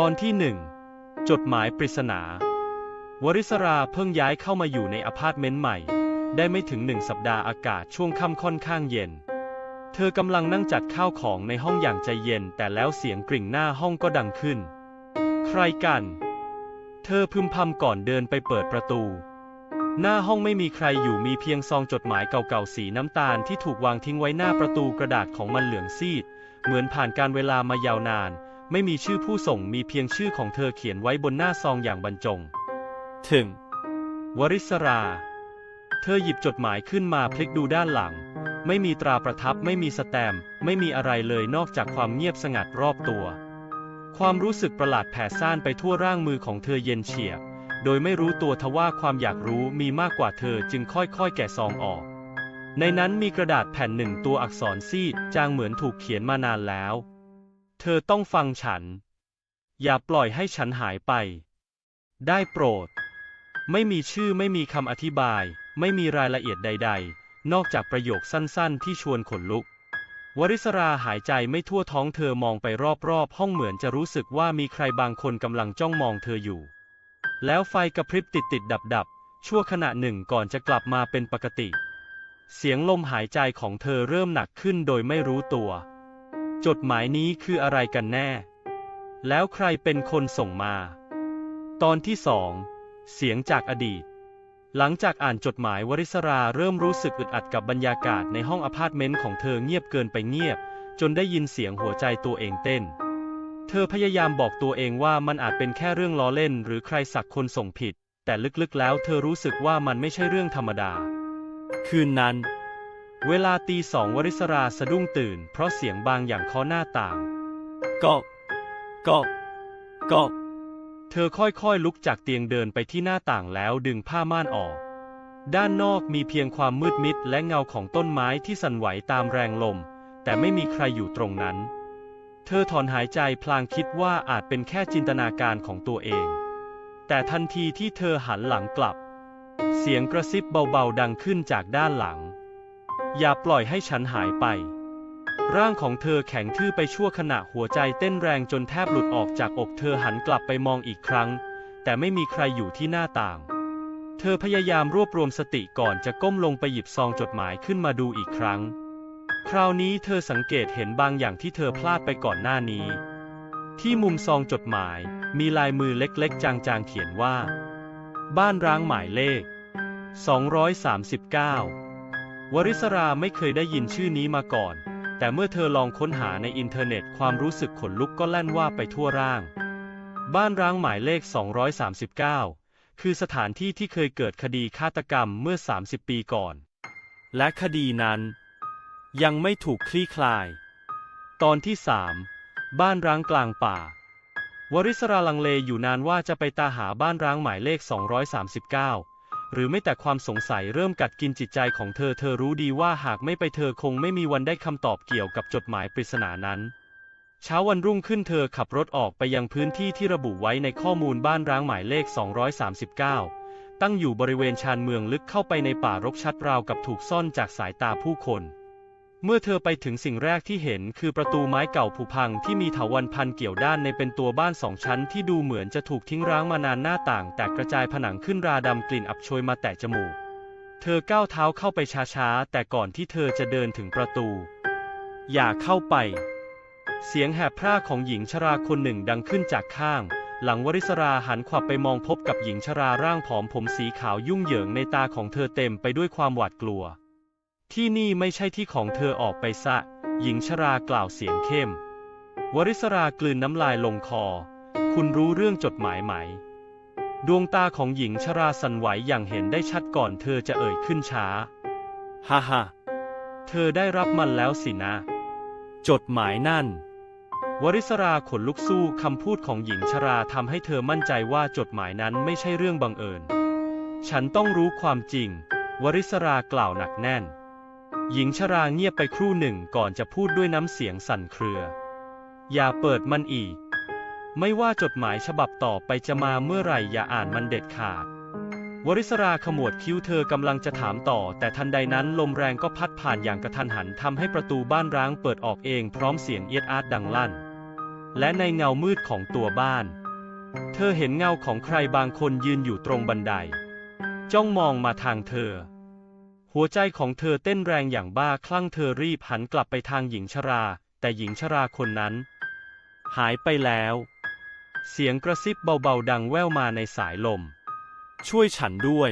ตอนที่หนึ่งจดหมายปริศนา วริศราเพิ่งย้ายเข้ามาอยู่ในอพาร์ตเมนต์ใหม่ ได้ไม่ถึงหนึ่งสัปดาห์อากาศช่วงค่ำค่อนข้างเย็น เธอกำลังนั่งจัดข้าวของในห้องอย่างใจเย็น แต่แล้วเสียงกริ่งหน้าห้องก็ดังขึ้น ใครกัน เธอพึมพำก่อนเดินไปเปิดประตู หน้าห้องไม่มีใครอยู่มีเพียงซองจดหมายเก่าๆสีน้ำตาลที่ถูกวางทิ้งไว้หน้าประตูกระดาษของมันเหลืองซีด เหมือนผ่านการเวลามายาวนาน ไม่มีชื่อผู้ส่งมีเพียงชื่อของเธอเขียนไว้บนหน้าซองอย่างบรรจง ถึง วริศรา เธอหยิบจดหมายขึ้นมาพลิกดูด้านหลัง ไม่มีตราประทับไม่มีสแตมป์ไม่มีอะไรเลยนอกจากความเงียบสงัดรอบตัว ความรู้สึกประหลาดแผ่ซ่านไปทั่วร่างมือของเธอเย็นเฉียบ โดยไม่รู้ตัวทว่าความอยากรู้มีมากกว่าเธอจึงค่อยๆ แกะซองออก ในนั้นมีกระดาษแผ่นหนึ่งตัวอักษรซีดจางเหมือนถูกเขียนมานานแล้ว เธอต้องฟังฉัน อย่าปล่อยให้ฉันหายไป ได้โปรด ไม่มีชื่อไม่มีคำอธิบาย ไม่มีรายละเอียดใด ๆ นอกจากประโยคสั้นๆ ที่ชวนขนลุก วริศราหายใจไม่ทั่วท้องเธอมองไปรอบๆ ห้องเหมือนจะรู้สึกว่ามีใครบางคนกำลังจ้องมองเธออยู่ แล้วไฟกระพริบติดติดดับดับๆชั่วขณะหนึ่งก่อนจะกลับมาเป็นปกติ เสียงลมหายใจของเธอเริ่มหนักขึ้นโดยไม่รู้ตัว จดหมายนี้คืออะไรกันแน่ แล้วใครเป็นคนส่งมา ตอนที่สอง เสียงจากอดีต หลังจากอ่านจดหมายวริศราเริ่มรู้สึกอึดอัดกับบรรยากาศในห้องอพาร์ตเมนต์ของเธอเงียบเกินไปเงียบ จนได้ยินเสียงหัวใจตัวเองเต้น เธอพยายามบอกตัวเองว่ามันอาจเป็นแค่เรื่องล้อเล่น หรือใครสักคนส่งผิด แต่ลึกๆแล้วเธอรู้สึกว่ามันไม่ใช่เรื่องธรรมดา คืนนั้น เวลาตีสองวริศราสะดุ้งตื่น เพราะเสียงบางอย่างเคาะหน้าต่างก็ก็ก็เธอค่อยๆลุกจากเตียงเดินไปที่หน้าต่างแล้วดึงผ้าม่านออก ด้านนอกมีเพียงความมืดมิดและเงาของต้นไม้ที่สั่นไหวตามแรงลม แต่ไม่มีใครอยู่ตรงนั้น เธอถอนหายใจพลางคิดว่าอาจเป็นแค่จินตนาการของตัวเอง แต่ทันทีที่เธอหันหลังกลับ เสียงกระซิบเบาๆดังขึ้นจากด้านหลัง อย่าปล่อยให้ฉันหายไป ร่างของเธอแข็งทื่อไปชั่วขณะหัวใจเต้นแรงจนแทบหลุดออกจากอกเธอหันกลับไปมองอีกครั้ง แต่ไม่มีใครอยู่ที่หน้าต่าง เธอพยายามรวบรวมสติก่อนจะก้มลงไปหยิบซองจดหมายขึ้นมาดูอีกครั้ง คราวนี้เธอสังเกตเห็นบางอย่างที่เธอพลาดไปก่อนหน้านี้ ที่มุมซองจดหมาย มีลายมือเล็กๆ จางๆ เขียนว่า บ้านร้างหมายเลข 239 วริศราไม่เคยได้ยินชื่อนี้มาก่อน แต่เมื่อเธอลองค้นหาในอินเทอร์เน็ตความรู้สึกขนลุกก็แล่นว่าไปทั่วร่าง บ้านร้างหมายเลข 239 คือสถานที่ที่เคยเกิดคดีฆาตกรรมเมื่อ 30 ปีก่อน และคดีนั้น ยังไม่ถูกคลี่คลาย ตอนที่ 3 บ้านร้างกลางป่า วริศราลังเลอยู่นานว่าจะไปตาหาบ้านร้างหมายเลข 239 หรือไม่แต่ความสงสัยเริ่มกัดกินจิตใจของเธอ เธอรู้ดีว่าหากไม่ไปเธอคงไม่มีวันได้คำตอบเกี่ยวกับจดหมายปริศนานั้น เช้าวันรุ่งขึ้นเธอขับรถออกไปยังพื้นที่ที่ระบุไว้ในข้อมูลบ้านร้างหมายเลข 239 ตั้งอยู่บริเวณชานเมืองลึกเข้าไปในป่ารกชัดราวกับถูกซ่อนจากสายตาผู้คน เมื่อเธอไปถึงสิ่งแรกที่เห็นคือประตูไม้เก่าผุพังที่มีเถาวัลย์พันเกี่ยวด้านในเป็นตัวบ้านสองชั้นที่ดูเหมือนจะถูกทิ้งร้างมานานหน้าต่างแตกกระจายผนังขึ้นราดำกลิ่นอับโชยมาแตะจมูก เธอก้าวเท้าเข้าไปช้าๆ แต่ก่อนที่เธอจะเดินถึงประตู อย่าเข้าไป เสียงแหบพร่าของหญิงชราคนหนึ่งดังขึ้นจากข้าง หลังวริศราหันขวับไปมองพบกับหญิงชราร่างผอมผมสีขาวยุ่งเหยิงในตาของเธอเต็มไปด้วยความหวาดกลัว ที่นี่ไม่ใช่ที่ของเธอออกไปซะ หญิงชรากล่าวเสียงเข้ม วริศรากลืนน้ำลายลงคอ คุณรู้เรื่องจดหมายไหม ดวงตาของหญิงชราสั่นไหวอย่างเห็นได้ชัดก่อนเธอจะเอ่ยขึ้นช้า ฮ่าฮ่าเธอได้รับมันแล้วสินะ จดหมายนั่น วริศราขนลุกสู้คำพูดของหญิงชราทำให้เธอมั่นใจว่าจดหมายนั้นไม่ใช่เรื่องบังเอิญ ฉันต้องรู้ความจริง วริศรากล่าวหนักแน่น หญิงชราเงียบไปครู่หนึ่งก่อนจะพูดด้วยน้ำเสียงสั่นเครือ อย่าเปิดมันอีก ไม่ว่าจดหมายฉบับต่อไปจะมาเมื่อไหร่อย่าอ่านมันเด็ดขาด วริศราขมวดคิ้วเธอกำลังจะถามต่อ แต่ทันใดนั้นลมแรงก็พัดผ่านอย่างกระทันหันทำให้ประตูบ้านร้างเปิดออกเองพร้อมเสียงเอียดอาดดังลั่น และในเงามืดของตัวบ้าน เธอเห็นเงาของใครบางคนยืนอยู่ตรงบันได จ้องมองมาทางเธอ หัวใจของเธอเต้นแรงอย่างบ้าคลั่งเธอรีบหันกลับไปทางหญิงชรา แต่หญิงชราคนนั้น หายไปแล้ว เสียงกระซิบเบาๆดังแว่วมาในสายลม ช่วยฉันด้วย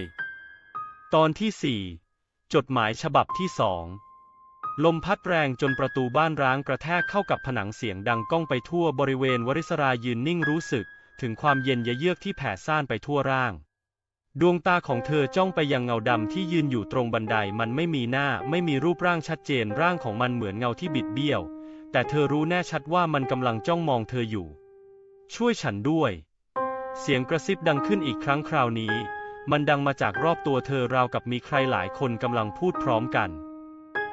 ตอนที่สี่จดหมายฉบับที่สองลมพัดแรงจนประตูบ้านร้างกระแทกเข้ากับผนังเสียงดังก้องไปทั่วบริเวณวริศรายืนนิ่งรู้สึก ถึงความเย็นเยือกที่แผ่ซ่านไปทั่วร่าง ดวงตาของเธอจ้องไปยังเงาดำที่ยืนอยู่ตรงบันไดมันไม่มีหน้าไม่มีรูปร่างชัดเจนร่างของมันเหมือนเงาที่บิดเบี้ยว แต่เธอรู้แน่ชัดว่ามันกำลังจ้องมองเธออยู่ ช่วยฉันด้วย เสียงกระซิบดังขึ้นอีกครั้งคราวนี้ มันดังมาจากรอบตัวเธอราวกับมีใครหลายคนกำลังพูดพร้อมกัน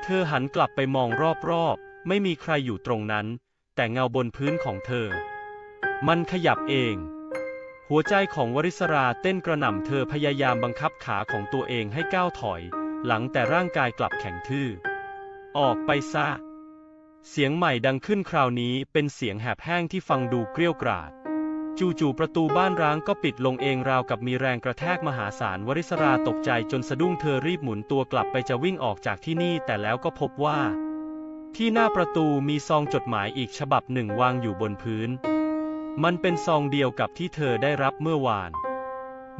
เธอหันกลับไปมองรอบๆ ไม่มีใครอยู่ตรงนั้น แต่เงาบนพื้นของเธอ มันขยับเอง หัวใจของวริศราเต้นกระหน่ำเธอพยายามบังคับขาของตัวเองให้ก้าวถอย หลังแต่ร่างกายกลับแข็งทื่อ ออกไปซะ เสียงใหม่ดังขึ้นคราวนี้เป็นเสียงแหบแห้งที่ฟังดูเกรี้ยวกราด จู่ๆประตูบ้านร้างก็ปิดลงเองราวกับมีแรงกระแทกมหาศาลวริศราตกใจจนสะดุ้งเธอรีบหมุนตัวกลับไปจะวิ่งออกจากที่นี่แต่แล้วก็พบว่า ที่หน้าประตูมีซองจดหมายอีกฉบับหนึ่งวางอยู่บนพื้น มันเป็นซองเดียวกับที่เธอได้รับเมื่อวาน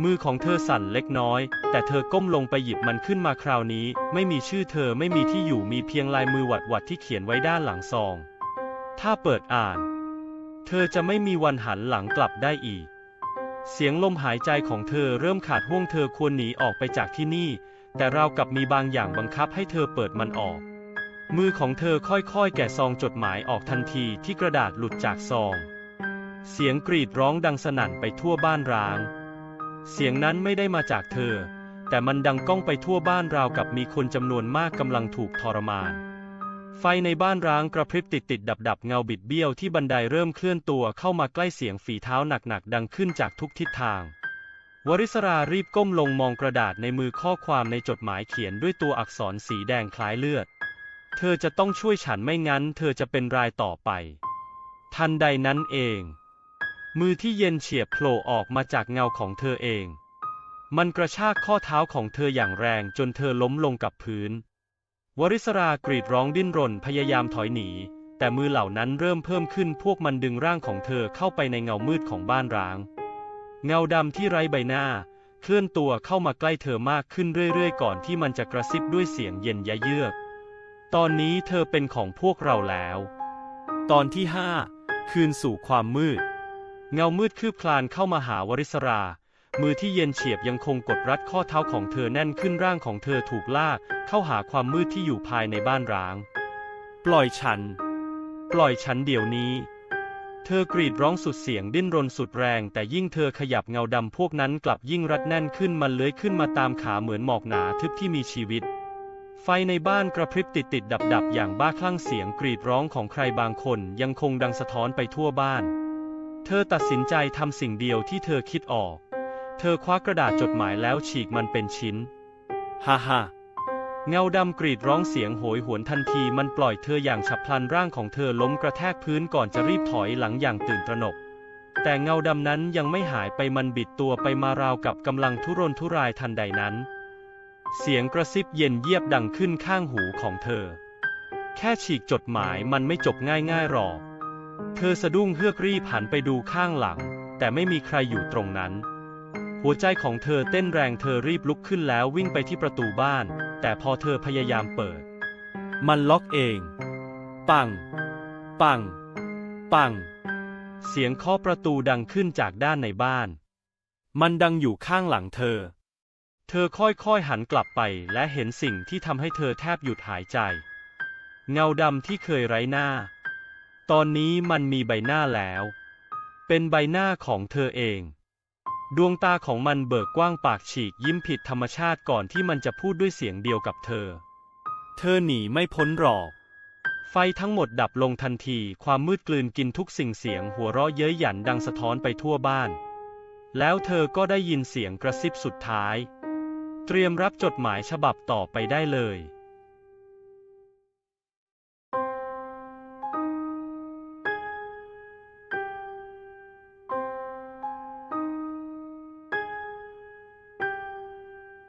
มือของเธอสั่นเล็กน้อย แต่เธอก้มลงไปหยิบมันขึ้นมาคราวนี้ ไม่มีชื่อเธอไม่มีที่อยู่มีเพียงลายมือหวัดหวัดๆที่เขียนไว้ด้านหลังซอง ถ้าเปิดอ่าน เธอจะไม่มีวันหันหลังกลับได้อีก เสียงลมหายใจของเธอเริ่มขาดห่วงเธอควรหนีออกไปจากที่นี่ แต่เรากับมีบางอย่างบังคับให้เธอเปิดมันออก มือของเธอค่อยๆ แกะซองจดหมายออกทันทีที่กระดาษหลุดจากซอง เสียงกรีดร้องดังสนั่นไปทั่วบ้านร้าง เสียงนั้นไม่ได้มาจากเธอ แต่มันดังก้องไปทั่วบ้านราวกับมีคนจำนวนมากกำลังถูกทรมาน ไฟในบ้านร้างกระพริบติดติดดับดับเงาบิดเบี้ยวที่บันไดเริ่มเคลื่อนตัวเข้ามาใกล้เสียงฝีเท้าหนักๆดังขึ้นจากทุกทิศทาง วริศรารีบก้มลงมองกระดาษในมือข้อความในจดหมายเขียนด้วยตัวอักษรสีแดงคล้ายเลือด เธอจะต้องช่วยฉันไม่งั้น เธอจะเป็นรายต่อไป ทันใดนั้นเอง มือที่เย็นเฉียบโผล่ออกมาจากเงาของเธอเอง มันกระชากข้อเท้าของเธออย่างแรงจนเธอล้มลงกับพื้น วริศรากรีดร้องดิ้นรนพยายามถอยหนี แต่มือเหล่านั้นเริ่มเพิ่มขึ้นพวกมันดึงร่างของเธอเข้าไปในเงามืดของบ้านร้าง เงาดำที่ไร้ใบหน้า เคลื่อนตัวเข้ามาใกล้เธอมากขึ้นเรื่อยๆ ก่อนที่มันจะกระซิบด้วยเสียงเย็นยะเยือก ตอนนี้เธอเป็นของพวกเราแล้ว ตอนที่ห้าคืนสู่ความมืด เงามืดคืบคลานเข้ามาหาวริศรา มือที่เย็นเฉียบยังคงกดรัดข้อเท้าของเธอแน่นขึ้นร่างของเธอถูกลากเข้าหาความมืดที่อยู่ภายในบ้านร้าง ปล่อยฉัน ปล่อยฉันเดี๋ยวนี้ เธอกรีดร้องสุดเสียงดิ้นรนสุดแรง แต่ยิ่งเธอขยับเงาดำพวกนั้นกลับยิ่งรัดแน่นขึ้นมันเลื้อยขึ้นมาตามขาเหมือนหมอกหนาทึบที่มีชีวิตไฟในบ้านกระพริบติดติดดับดับอย่างบ้าคลั่งเสียงกรีดร้องของใครบางคนยังคงดังสะท้อนไปทั่วบ้าน เธอตัดสินใจทำสิ่งเดียวที่เธอคิดออก เธอคว้ากระดาษจดหมายแล้วฉีกมันเป็นชิ้น ฮ่าฮ่าเงาดำกรีดร้องเสียงโหยหวนทันทีมันปล่อยเธออย่างฉับพลันร่างของเธอล้มกระแทกพื้นก่อนจะรีบถอยหลังอย่างตื่นตระหนก แต่เงาดำนั้นยังไม่หายไปมันบิดตัวไปมาราวกับกำลังทุรนทุรายทันใดนั้น เสียงกระซิบเย็นเยียบดังขึ้นข้างหูของเธอ แค่ฉีกจดหมายมันไม่จบง่ายๆหรอก เธอสะดุ้งเฮือกรีบหันไปดูข้างหลัง แต่ไม่มีใครอยู่ตรงนั้น หัวใจของเธอเต้นแรงเธอรีบลุกขึ้นแล้ววิ่งไปที่ประตูบ้าน แต่พอเธอพยายามเปิด มันล็อกเอง ปัง ปัง ปัง เสียงเคาะประตูดังขึ้นจากด้านในบ้าน มันดังอยู่ข้างหลังเธอ เธอค่อยๆหันกลับไปและเห็นสิ่งที่ทำให้เธอแทบหยุดหายใจ เงาดำที่เคยไร้หน้า ตอนนี้มันมีใบหน้าแล้ว เป็นใบหน้าของเธอเอง ดวงตาของมันเบิกกว้างปากฉีกยิ้มผิดธรรมชาติก่อนที่มันจะพูดด้วยเสียงเดียวกับเธอ เธอหนีไม่พ้นหรอก ไฟทั้งหมดดับลงทันที ความมืดกลืนกินทุกสิ่งเสียงหัวเราะเย้ยหยันดังสะท้อนไปทั่วบ้าน แล้วเธอก็ได้ยินเสียงกระซิบสุดท้าย เตรียมรับจดหมายฉบับต่อไปได้เลย